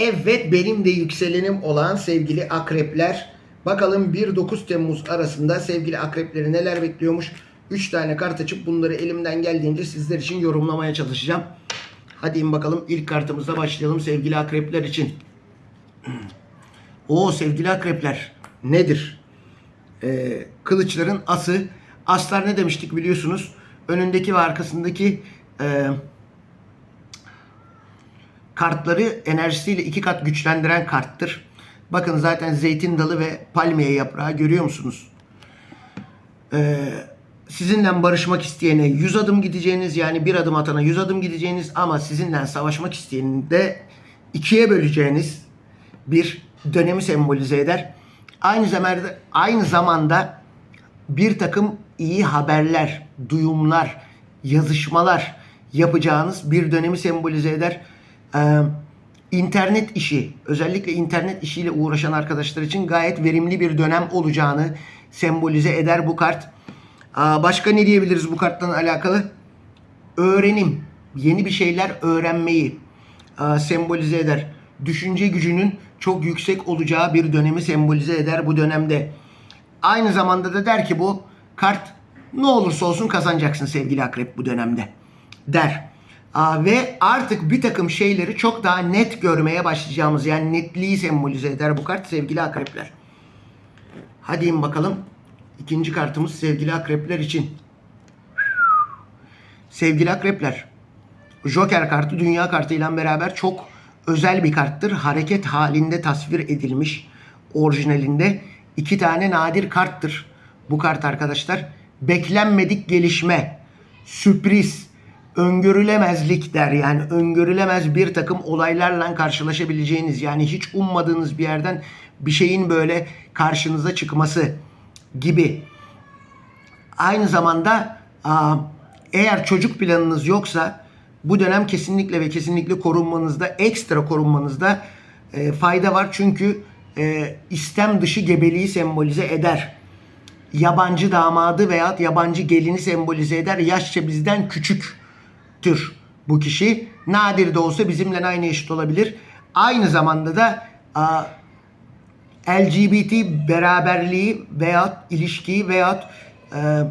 Evet benim de yükselenim olan sevgili akrepler. Bakalım 1-9 Temmuz arasında sevgili akrepleri neler bekliyormuş. 3 tane kart açıp bunları elimden geldiğince sizler için yorumlamaya çalışacağım. Hadi bakalım ilk kartımızla başlayalım sevgili akrepler için. O sevgili akrepler nedir? Ee, kılıçların ası. Aslar ne demiştik biliyorsunuz. Önündeki ve arkasındaki e, kartları enerjisiyle iki kat güçlendiren karttır. Bakın zaten zeytin dalı ve palmiye yaprağı görüyor musunuz? Ee, sizinle barışmak isteyene 100 adım gideceğiniz yani bir adım atana 100 adım gideceğiniz ama sizinle savaşmak isteyeni de ikiye böleceğiniz bir dönemi sembolize eder. Aynı zamanda aynı zamanda bir takım iyi haberler, duyumlar, yazışmalar yapacağınız bir dönemi sembolize eder. Ee, internet işi, özellikle internet işiyle uğraşan arkadaşlar için gayet verimli bir dönem olacağını sembolize eder bu kart. Aa, başka ne diyebiliriz bu kartla alakalı? Öğrenim, yeni bir şeyler öğrenmeyi aa, sembolize eder. Düşünce gücünün çok yüksek olacağı bir dönemi sembolize eder bu dönemde. Aynı zamanda da der ki bu kart ne olursa olsun kazanacaksın sevgili akrep bu dönemde der. Ve artık bir takım şeyleri çok daha net görmeye başlayacağımız yani netliği sembolize eder bu kart sevgili akrepler. Hadi in bakalım. İkinci kartımız sevgili akrepler için. Sevgili akrepler. Joker kartı dünya kartıyla beraber çok özel bir karttır. Hareket halinde tasvir edilmiş orijinalinde. iki tane nadir karttır. Bu kart arkadaşlar. Beklenmedik gelişme, sürpriz, öngörülemezlik der. Yani öngörülemez bir takım olaylarla karşılaşabileceğiniz yani hiç ummadığınız bir yerden bir şeyin böyle karşınıza çıkması gibi. Aynı zamanda eğer çocuk planınız yoksa bu dönem kesinlikle ve kesinlikle korunmanızda, ekstra korunmanızda e, fayda var. Çünkü e, istem dışı gebeliği sembolize eder. Yabancı damadı veya yabancı gelini sembolize eder. Yaşça bizden küçüktür bu kişi. Nadir de olsa bizimle aynı eşit olabilir. Aynı zamanda da LGBT beraberliği veya ilişkiyi veya e,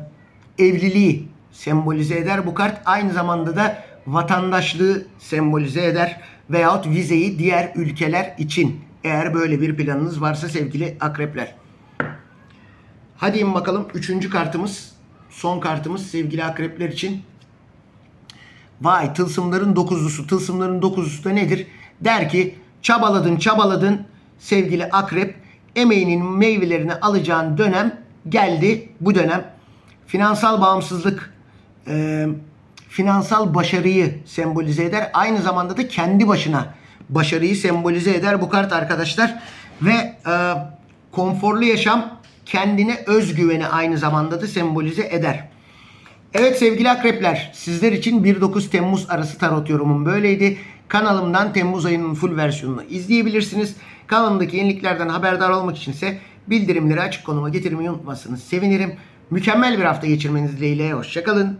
evliliği sembolize eder. Bu kart aynı zamanda da vatandaşlığı sembolize eder veyahut vizeyi diğer ülkeler için eğer böyle bir planınız varsa sevgili akrepler. Hadi in bakalım. Üçüncü kartımız, son kartımız sevgili akrepler için. Vay tılsımların dokuzlusu. Tılsımların dokuzlusu da nedir? Der ki çabaladın çabaladın sevgili akrep. Emeğinin meyvelerini alacağın dönem geldi bu dönem. Finansal bağımsızlık, e, finansal başarıyı sembolize eder. Aynı zamanda da kendi başına başarıyı sembolize eder bu kart arkadaşlar. Ve e, konforlu yaşam kendine özgüveni aynı zamanda da sembolize eder. Evet sevgili akrepler sizler için 1-9 Temmuz arası tarot yorumum böyleydi. Kanalımdan Temmuz ayının full versiyonunu izleyebilirsiniz. Kanalımdaki yeniliklerden haberdar olmak içinse bildirimleri açık konuma getirmeyi unutmazsınız. Sevinirim. Mükemmel bir hafta geçirmeniz dileğiyle. Hoşçakalın.